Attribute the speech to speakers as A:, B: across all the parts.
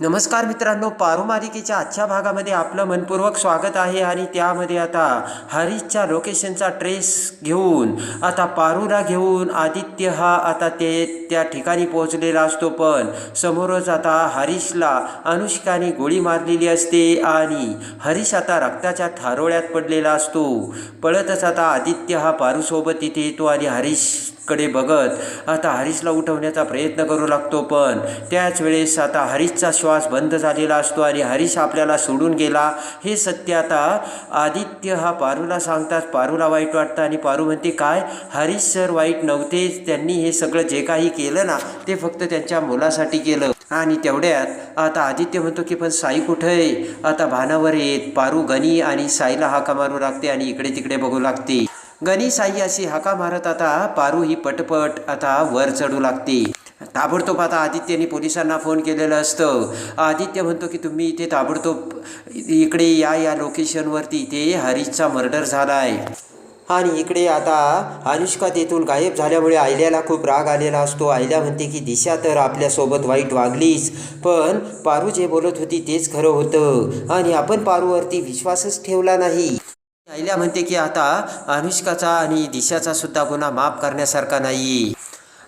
A: नमस्कार मित्रांनो पारू मालिकेच्या आजच्या भागामध्ये आपलं मनपूर्वक स्वागत आहे आणि त्यामध्ये आता हरीशच्या लोकेशनचा ट्रेस घेऊन आता पारूला घेऊन आदित्य हा आता ते त्या ठिकाणी पोहोचलेला असतो. पण समोरच आता हरीशला अनुष्काने गोळी मारलेली असते आणि हरीश आता रक्ताच्या थारोळ्यात पडलेला असतो. पळतच आता आदित्य हा पारूसोबत तिथे येतो आणि हरीश कडे बघत आता हरीशला उठवण्याचा प्रयत्न करू लागतो पण त्याच वेळेस आता हरीशचा श्वास बंद झालेला असतो आणि हरीश आपल्याला सोडून गेला. हे सत्य आता आदित्य हा पारूला सांगतात. पारूला वाईट वाटतं आणि पारू म्हणते काय? हरीश सर वाईट नव्हतेच त्यांनी हे सगळं जे काही केलं ना ते फक्त त्यांच्या मुलासाठी केलं. आणि तेवढ्यात आता आदित्य म्हणतो की पण साई कुठं आहे? आता भानावर येत. पारू गणी आणि साईला हाका मारू लागते आणि इकडे तिकडे बघू लागते. गणी साई अशी हाका मारत आता पारू ही पटपट आता वर चढू लागते. ताबडतोब आता आदित्यने पोलिसांना फोन केलेलं असतं. आदित्य म्हणतो की तुम्ही इथे ताबडतोब इकडे या या लोकेशनवरती इथे हरीशचा मर्डर झाला आहे आणि इकडे आता अनुष्का तेथून गायब झाल्यामुळे आयल्याला खूप राग आलेला असतो. आयल्या म्हणते की दिशा तर आपल्यासोबत वाईट वागलीच पण पारू जे बोलत होती तेच खरं होतं. आणि आपण पारूवरती विश्वासच ठेवला नाही. आयल्या म्हणते की आता अनुष्काचा आणि दिशाचा सुद्धा गुन्हा माफ करण्यासारखा नाही.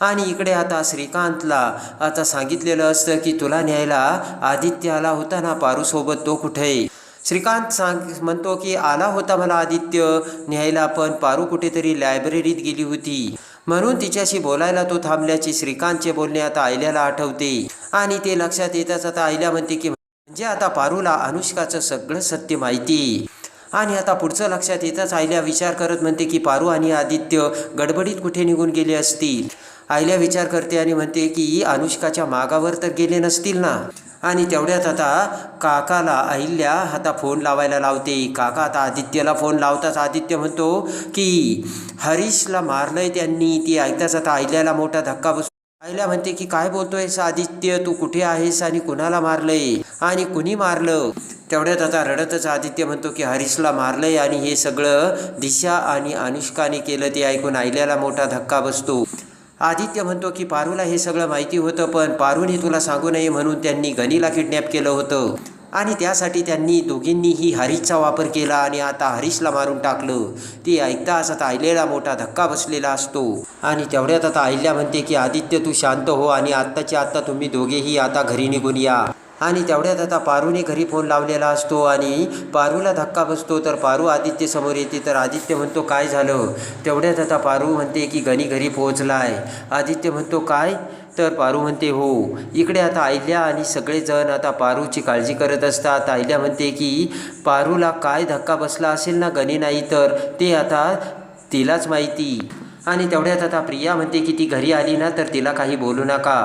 A: आणि इकडे आता श्रीकांतला आता सांगितलेलं असतं की तुला न्यायला आदित्य आला होता ना पारूसोबत तो कुठे? श्रीकांत सांग म्हणतो की आला होता मला आदित्य न्यायला पण पारू कुठेतरी लायब्ररीत गेली होती. म्हणून तिच्याशी बोलायला तो थांबल्याची श्रीकांतचे बोलणे आता आयल्याला आठवते. आणि ते लक्षात येताच आता आयल्या म्हणते की म्हणजे आता पारूला अनुष्काचं सगळं सत्य माहिती. आणि आता पुढचं लक्षात येताच आयल्या विचार करत म्हणते की पारू आणि आदित्य गडबडीत कुठे निघून गेले असतील? आयल्या विचार करते आणि म्हणते की अनुष्काच्या मागावर तर गेले नसतील ना? आणि तेवढ्यात आता काकाला अहिल्या आता फोन लावायला लावते. काका आता आदित्यला फोन लावताच आदित्य म्हणतो की हरीशला मारलंय त्यांनी. ती ऐकताच आता अहिल्याला मोठा धक्का बसतो आईला म्हणते की काय बोलतोयस आदित्य? तू कुठे आहेस आणि कुणाला मारलंय? आणि कुणी मारलं? तेवढ्यात आता रडतच आदित्य म्हणतो की हरीशला मारलंय आणि हे सगळं दिशा आणि अनुष्काने केलं ते ऐकून आयल्याला मोठा धक्का बसतो. आदित्य म्हणतो की पारूला हे सगळं माहिती होतं पण पारूने तुला सांगू नये म्हणून त्यांनी गनीला किडनॅप केलं होतं. आणि त्यासाठी त्यांनी दोघींनीही हरीशचा वापर केला आणि आता हरीशला मारून टाकलं. ते ऐकताच आता आयल्याला मोठा धक्का बसलेला असतो. आणि तेवढ्यात आता आयल्या म्हणते की आदित्य तू शांत हो आणि आत्ताच्या आत्ता तुम्ही दोघेही आता घरी निघून या. आणि तेवढ्यात आता पारूने घरी फोन लावलेला असतो आणि पारूला धक्का बसतो. तर पारू आदित्य समोर येते. तर आदित्य म्हणतो काय झालं? तेवढ्यात आता पारू म्हणते की गणी घरी पोहोचलाय. आदित्य म्हणतो काय? तर पारू म्हणते हो इकडे आता आयल्या आणि सगळेजण आता पारूची काळजी करत असतात. आयल्या म्हणते की पारूला काय धक्का बसला असेल ना गणी नाही तर ते आता तिलाच माहिती. आणि तेवढ्यात आता प्रिया म्हणते की ती घरी आली ना तर तिला काही बोलू नका.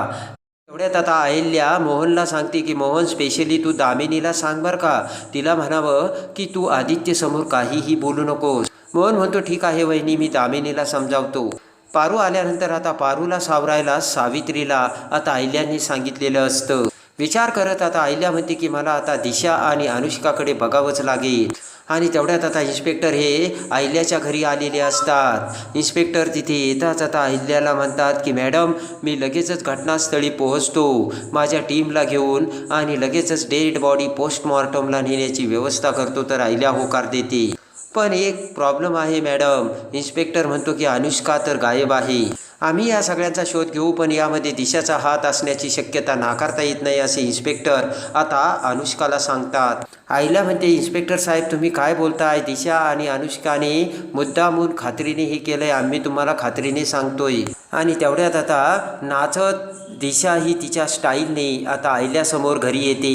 A: एवढ्यात आता अहिल्या मोहनला सांगते की मोहन स्पेशली तू दामिनीला सांग बरं का. तिला म्हणावं की तू आदित्य समोर काहीही बोलू नकोस. मोहन म्हणतो ठीक आहे वहिनी मी दामिनीला समजावतो. पारू आल्यानंतर आता पारूला सावरायला सावित्रीला आता अहिल्याने सांगितलेलं असतं. विचार करत आता अहिल्या म्हणते की मला आता दिशा आणि अनुष्काकडे बघावंच लागेल. आणि तेवढ्यात आता इन्स्पेक्टर हे अहिल्याच्या घरी आलेले असतात. इन्स्पेक्टर तिथे येताच आता अहिल्याला म्हणतात की मॅडम मी लगेचच घटनास्थळी पोहोचतो. माझ्या टीमला घेऊन आणि लगेचच डेड बॉडी पोस्टमॉर्टमला नेण्याची व्यवस्था करतो तर अहिल्या होकार देते. पण एक प्रॉब्लेम आहे मॅडम इन्स्पेक्टर म्हणतो की अनुष्का तर गायब आहे. आम्ही या सगळ्यांचा शोध घेऊ पण यामध्ये दिशाचा हात असण्याची शक्यता नाकारता येत नाही असे इन्स्पेक्टर आता अनुष्काला सांगतात. आईला म्हणते इन्स्पेक्टर साहेब तुम्ही काय बोलताय? दिशा आणि अनुष्काने मुद्दामून खात्रीने हे केलंय. आम्ही तुम्हाला खात्रीने सांगतोय. आणि तेवढ्यात आता नाचत दिशा ही तिच्या स्टाईलने आता आयल्यासमोर घरी येते.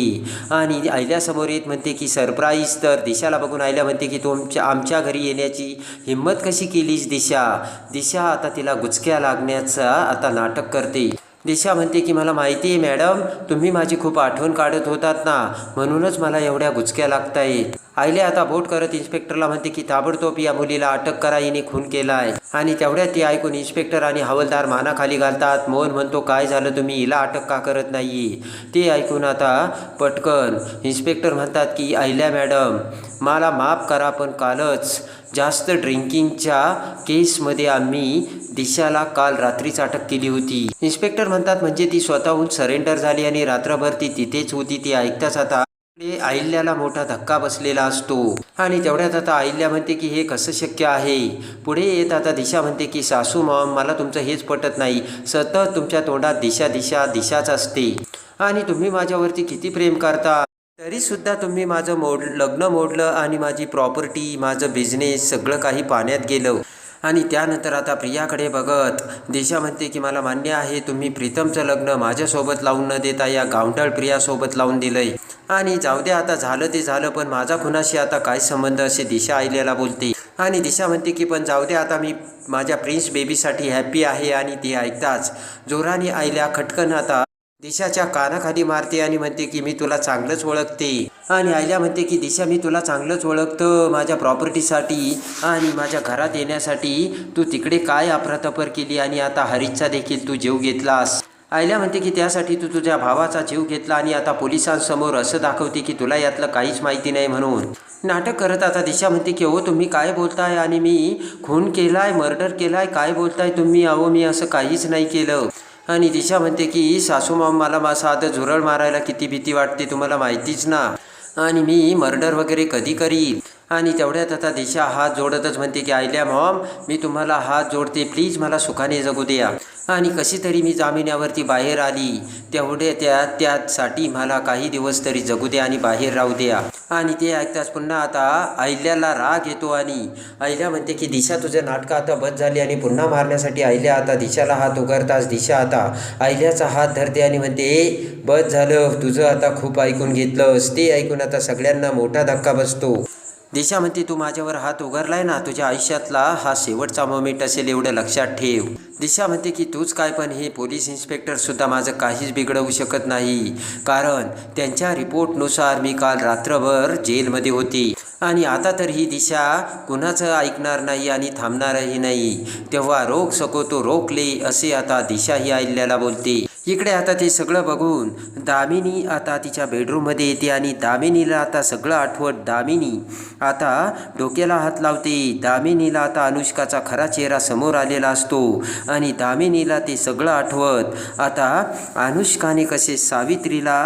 A: आणि आयल्यासमोर येत म्हणते की सरप्राईज तर दिशाला बघून आयल्या म्हणते की तुमच्या आमच्या घरी येण्याची हिंमत कशी केलीस दिशा? दिशा आता तिला गुचक्या लागण्याचा आता नाटक करते. दिशा म्हणते की मला माहिती आहे मॅडम तुम्ही माझी खूप आठवण काढत होतात ना म्हणूनच मला एवढ्या गुचक्या लागतायत. आईले आता बोट करत इन्स्पेक्टरला म्हणते की ताबडतोब या मुलीला अटक करा हिने खून केलाय. आणि तेवढ्यात ती ऐकून इन्स्पेक्टर आणि हवालदार मानाखाली घालतात. मोहन म्हणतो काय झालं तुम्ही? हिला अटक का करत नाही ते ऐकून आता पटकन इन्स्पेक्टर म्हणतात की आईल्या मॅडम मला माफ करा पण कालच जास्त ड्रिंकिंगच्या केसमध्ये आम्ही दिशाला काल रात्रीच अटक केली होती. इन्स्पेक्टर म्हणतात म्हणजे ती स्वतःहून सरेंडर झाली आणि रात्रभर ती तिथेच होती. ती ऐकताच आता अहिल्याला मोठा धक्का बसलेला असतो. आणि तेवढ्यात आता अहिल्या म्हणते की हे कसं शक्य आहे? पुढे येत आता दिशा म्हणते की सासू मॉम मला तुमचं हेच पटत नाही. सतत तुमच्या तोंडात दिशा दिशा दिशाच असते. आणि तुम्ही माझ्यावरती किती प्रेम करता? तरीसुद्धा तुम्ही माझं मोड लग्न मोडलं आणि माझी प्रॉपर्टी माझं बिझनेस सगळं काही पाण्यात गेलं. आणि त्यानंतर आता प्रियाकडे बघत दिशा म्हणते की मला मान्य आहे तुम्ही प्रीतमचं लग्न माझ्यासोबत लावून न देता या गावंढळ प्रियासोबत लावून दिलंय. आणि जाऊ दे आता झालं ते झालं पण माझा खुनाशी आता काय संबंध असे दिशा आईल्याला बोलते. आणि दिशा म्हणते की पण जाऊ दे आता मी माझ्या प्रिन्स बेबीसाठी हॅप्पी आहे आणि ती ऐकताच. जोराने आईल्या खटकन आता दिशाच्या कानाखाली मारते आणि म्हणते की मी तुला चांगलंच ओळखते. आणि आयल्या म्हणते की दिशा मी तुला चांगलंच ओळखतं. माझ्या प्रॉपर्टीसाठी आणि माझ्या घरात येण्यासाठी तू तिकडे काय अफरातफर केली आणि आता हरीचा देखील तू जीव घेतलास? आयल्या म्हणते की त्यासाठी तू तुझ्या भावाचा जीव घेतला आणि आता पोलिसांसमोर असं दाखवते की तुला यातलं काहीच माहिती नाही म्हणून. नाटक करत आता दिशा म्हणते की हो तुम्ही काय बोलताय आणि मी खून केलाय मर्डर केलाय काय बोलताय तुम्ही? अहो मी असं काहीच नाही केलं. आणि दिशा म्हणते की सासू मला मासा आता झुरळ मारायला किती भीती वाटते तुम्हाला माहितीच ना. आणि मी मर्डर वगैरे कधी करील? आणि तेवढ्यात आता दिशा हात जोडतच म्हणते की आयल्या मॉम मी तुम्हाला हात जोडते. प्लीज मला सुखाने जगू द्या. आणि कशी तरी मी जामिन्यावरती बाहेर आली. तेवढे त्या त्यासाठी मला काही दिवस तरी जगू द्या आणि बाहेर राहू द्या. आणि ते ऐकताच पुन्हा आता अहिल्याला राग येतो आणि अहिल्या म्हणते की दिशा तुझं नाटकं आता बंद झाली आणि पुन्हा मारण्यासाठी अहिल्या आता दिशाला हात उघडताच दिशा आता अहिल्याचा हात धरते आणि म्हणते ए बस झालं. तुझं आता खूप ऐकून घेतलंस. ते ऐकून आता सगळ्यांना मोठा धक्का बसतो. दिशा म्हणते तू माझ्यावर हात उघडलाय ना तुझ्या आयुष्यातला हा शेवटचा मोमेंट असेल एवढं लक्षात ठेव. दिशा म्हणते की तूच काय पण हे पोलीस इन्स्पेक्टर सुद्धा माझं काहीच बिघडवू शकत नाही. कारण त्यांच्या रिपोर्टनुसार मी काल रात्रभर जेलमध्ये होती. आणि आता तर ही दिशा कुणाचं ऐकणार नाही आणि थांबणारही नाही. तेव्हा रोख सको तो रोखले असे आता दिशा ही अहिल्याला बोलते. इकडे आता ते सगळं बघून दामिनी आता तिच्या बेडरूममध्ये येते आणि दामिनीला आता सगळं आठवत दामिनी आता डोक्याला हात लावते. दामिनीला आता अनुष्काचा खरा चेहरा समोर आलेला असतो आणि दामिनीला ते सगळं आठवत. आता अनुष्काने कसे सावित्रीला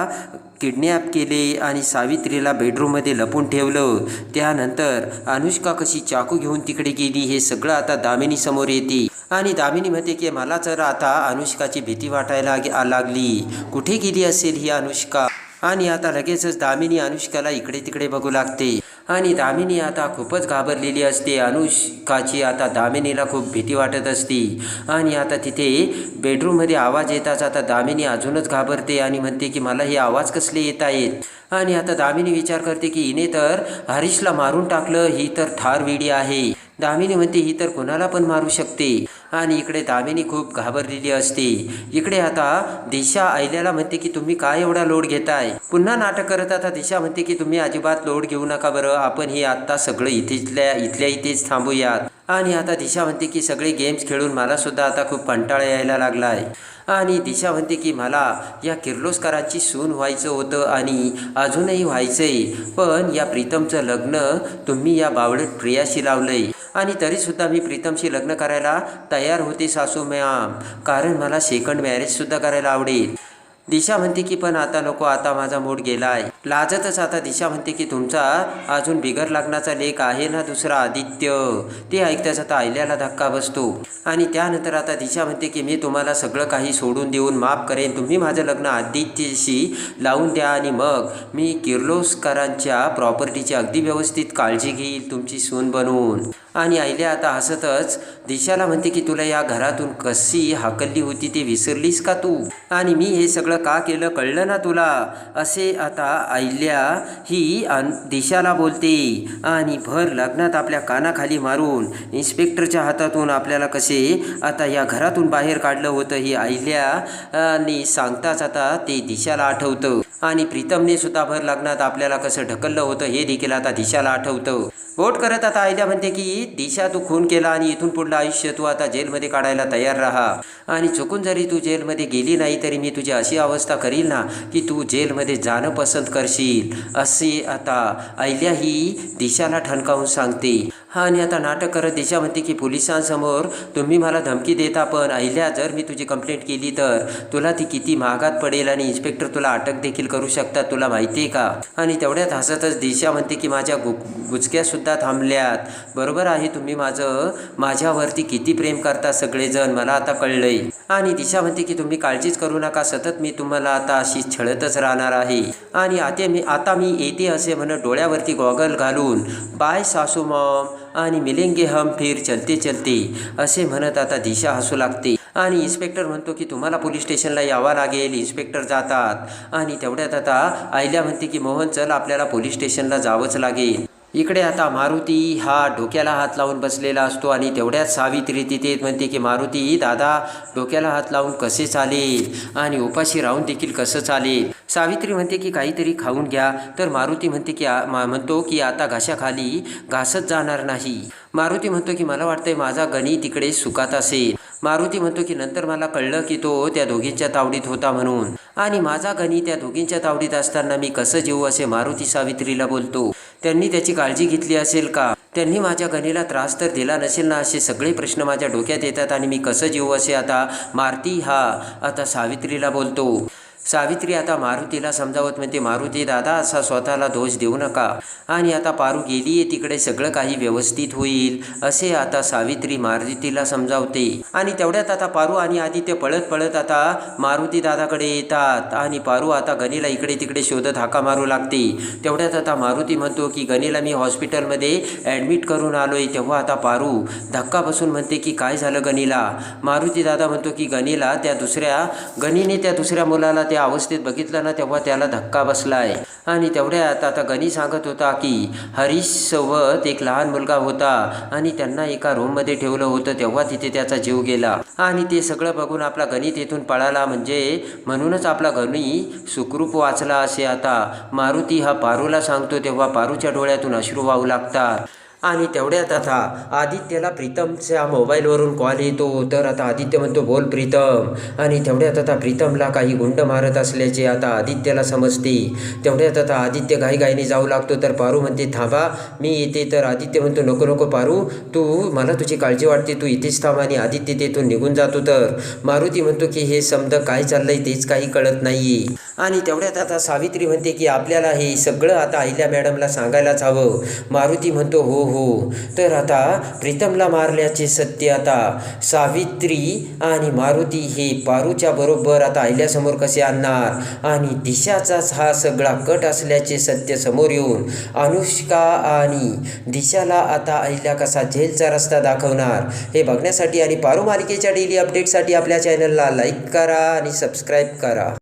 A: किडनॅप केले आणि सावित्रीला बेडरूममध्ये लपून ठेवलं. त्यानंतर अनुष्का कशी चाकू घेऊन तिकडे गेली हे सगळं आता दामिनी समोर येते. आणि दामिनी म्हणते की मला तर आता अनुष्काची भीती वाटायला लागली. कुठे गेली असेल ही अनुष्का? आणि आता लगेचच दामिनी अनुष्काला इकडे तिकडे बघू लागते. आणि दामिनी आता खूपच घाबरलेली असते. अनुष्काची आता दामिनीला खूप भीती वाटत असते. आणि आता तिथे बेडरूममध्ये आवाज येताच आता दामिनी अजूनच घाबरते आणि म्हणते की मला हे आवाज कसले येत आहेत? आणि आता दामिनी विचार करते की हिने तर हरीशला मारून टाकलं. ही तर ठार वेडी आहे. दामिनी म्हणते ही तर कोणाला पण मारू शकते. आणि इकडे दामिनी खूप घाबरलेली असते. इकडे आता दिशा आयल्याला म्हणते की तुम्ही काय एवढा लोड घेताय? पुन्हा नाटक करत आता दिशा म्हणते की तुम्ही अजिबात लोड घेऊ नका बरं. आपण हे आत्ता सगळं इथेचल्या इथल्या इथेच थांबूयात. आणि आता दिशा म्हणते की सगळे गेम्स खेळून मला सुद्धा आता खूप कंटाळा यायला लागलाय. आणि दिशा म्हणते की मला या किर्लोस्करांची सून व्हायचं होतं आणि अजूनही व्हायचंय. पण या प्रीतमचं लग्न तुम्ही या बावळट प्रियाशी लावलंय. आणि तरीसुद्धा मी प्रीतमशी लग्न करायला तयार होते सासू मॅम. कारण मला सेकंड मॅरेजसुद्धा करायला आवडेल. दिशा म्हणते की पण आता नको आता माझा मूड गेलाय. लाजतच आता दिशा म्हणते की तुमचा अजून बिगर लग्नाचा लेख आहे ना दुसरा आदित्य? ते ऐकताच आता आयल्याला धक्का बसतो. आणि त्यानंतर आता दिशा म्हणते की मी तुम्हाला सगळं काही सोडून देऊन माफ करेन. तुम्ही माझं लग्न आदित्यशी लावून द्या आणि मग मी किर्लोस्करांच्या प्रॉपर्टीची अगदी व्यवस्थित काळजी घेईल तुमची सून बनवून आणि आईल्या आता हसतच दिशाला म्हणते की तुला या घरातून कशी हाकलली होती ते विसरलीस का तू? आणि मी हे सगळं का केलं कळलं ना तुला? असे आता आईल्या ही अन दिशाला बोलते आणि भर लग्नात आपल्या कानाखाली मारून इन्स्पेक्टरच्या हातातून आपल्याला कसे आता या घरातून बाहेर काढलं होतं ही आईल्या आणि सांगताच आता ते दिशाला आठवतं. आणि प्रीतमने सुद्धा भर लग्नात आपल्याला कसं ढकललं होतं हे देखील आता दिशाला आठवतं. बोट करत आता आयल्या म्हणते की दिशा तू खून केला आणि इथून पुढलं आयुष्य तू आता जेलमध्ये काढायला तयार राहा. आणि चुकून जरी तू जेलमध्ये गेली नाही तरी मी तुझी अशी अवस्था करील ना की तू जेलमध्ये जाणं पसंत करशील. असे आता अहिल्या ही दिशाला ठणकावून सांगते. आणि आता नाटक करत दिशा म्हणते की पोलिसांसमोर तुम्ही मला धमकी देता पण अहिल्या जर मी तुझी कंप्लेंट केली तर तुला ती किती महागात पडेल आणि इन्स्पेक्टर तुला अटक देखील करू शकतात तुला माहिती आहे का? आणि तेवढ्यात हसतच दिशा म्हणते की माझ्या गु गुचक्यासुद्धा थांबल्यात. बरोबर आहे तुम्ही माझं माझ्यावरती किती प्रेम करता सगळेजण मला आता कळलंय. आणि दिशा म्हणते की तुम्ही काळजीच करू नका सतत मी तुम्हाला आता अशी छळतच राहणार आहे. आणि आता मी आता मी येते असे म्हणत डोळ्यावरती गॉगल घालून बाय सासू मॉम. आणि मिलेंगे हम फिर चलते चलते असे म्हणत आता दिशा हसू लागते. आणि इन्स्पेक्टर म्हणतो की तुम्हाला पोलीस स्टेशनला यावं लागेल. इन्स्पेक्टर जातात. आणि तेवढ्यात आता आयल्या म्हणते की मोहन चल आपल्याला पोलीस स्टेशनला जावंच लागेल. इकडे आता मारुती हा डोक्याला हात लावून बसलेला असतो आणि तेवढ्यात सावित्री तिथे म्हणते की मारुती दादा डोक्याला हात लावून कसे चालेल? आणि उपाशी राहून देखील कसं चालेल? सावित्री म्हणते की काहीतरी खाऊन घ्या तर मारुती म्हणते की म्हणतो की आता घाशाखाली घासत जाणार नाही. मारुती म्हणतो की मला वाटतंय माझा गणी तिकडे सुखात असेल. मारुती म्हणतो की नंतर मला कळलं की तो त्या दोघींच्या तावडीत होता म्हणून. आणि माझा गणी त्या दोघींच्या तावडीत असताना मी कसं जेऊ असे मारुती सावित्रीला बोलतो. त्यांनी त्याची काळजी घेतली असेल का? त्यांनी माझ्या गणीला त्रास तर दिला नसेल ना असे सगळे प्रश्न माझ्या डोक्यात येतात आणि मी कसं जेवू असे आता मारुती हा आता सावित्रीला बोलतो. सावित्री आता मारुतीला समजावत म्हणते मारुती दादा असा स्वतःला दोष देऊ नका. आणि आता पारू गेली आहे तिकडे सगळं काही व्यवस्थित होईल असे आता सावित्री मारुतीला समजावते. आणि तेवढ्यात आता पारू आणि आदित्य पळत पळत आता मारुती दादाकडे येतात. आणि पारू आता गणीला इकडे तिकडे शोधत हाका मारू लागते. तेवढ्यात आता मारुती म्हणतो की गणीला मी हॉस्पिटलमध्ये ॲडमिट करून आलोय तेव्हा आता पारू धक्का बसून म्हणते की काय झालं गणीला? मारुती दादा म्हणतो की गणीला त्या दुसऱ्या गणीने त्या दुसऱ्या मुलाला त्या अवस्थेत बघितलं ना तेव्हा त्याला धक्का बसलाय. आणि तेवढ्यात आता गणी सांगत होता की हरीशसोबत एक लहान मुलगा होता आणि त्यांना एका रूममध्ये ठेवलं होतं तेव्हा तिथे त्याचा जीव गेला. आणि ते सगळं बघून आपला गणी येथून पळाला. म्हणजे म्हणूनच आपला गणी सुखरूप वाचला असे आता. मारुती हा पारूला सांगतो तेव्हा पारूच्या डोळ्यातून अश्रू वाहू लागतात. आणि तेवढ्यात आता आदित्यला प्रीतमच्या मोबाईलवरून कॉल येतो. तर आता आदित्य म्हणतो बोल प्रीतम. आणि तेवढ्यात आता प्रीतमला काही गुंड मारत असल्याचे आता आदित्यला समजते. तेवढ्यात आता आदित्य घाईघाईने जाऊ लागतो. तर पारू म्हणते थांबा मी येते. तर आदित्य म्हणतो नको नको पारू. तू मला तुझी काळजी वाटते. तू इथेच थांब आणि आदित्य तेथून निघून जातो तर. मारुती म्हणतो की हे समज काय चाललंय तेच काही कळत नाही आणि तेवढ्यात आता सावित्री म्हणते की आपल्याला हे सगळं आता अहिल्या मॅडमला सांगायलाच हवं. मारुती म्हणतो हो हो. तर आता प्रीतमला मारल्याचे सत्य आता सावित्री आणि मारुती हे पारूच्या बरोबर आता अहिल्यासमोर कसे आणणार? आणि दिशाचाच हा सगळा कट असल्याचे सत्य समोर येऊन अनुष्का आणि दिशाला आता अहिल्या कसा झेलचा रस्ता दाखवणार? हे बघण्यासाठी आणि पारू मालिकेच्या डेली अपडेटसाठी आपल्या चॅनलला लाईक करा आणि सबस्क्राईब करा.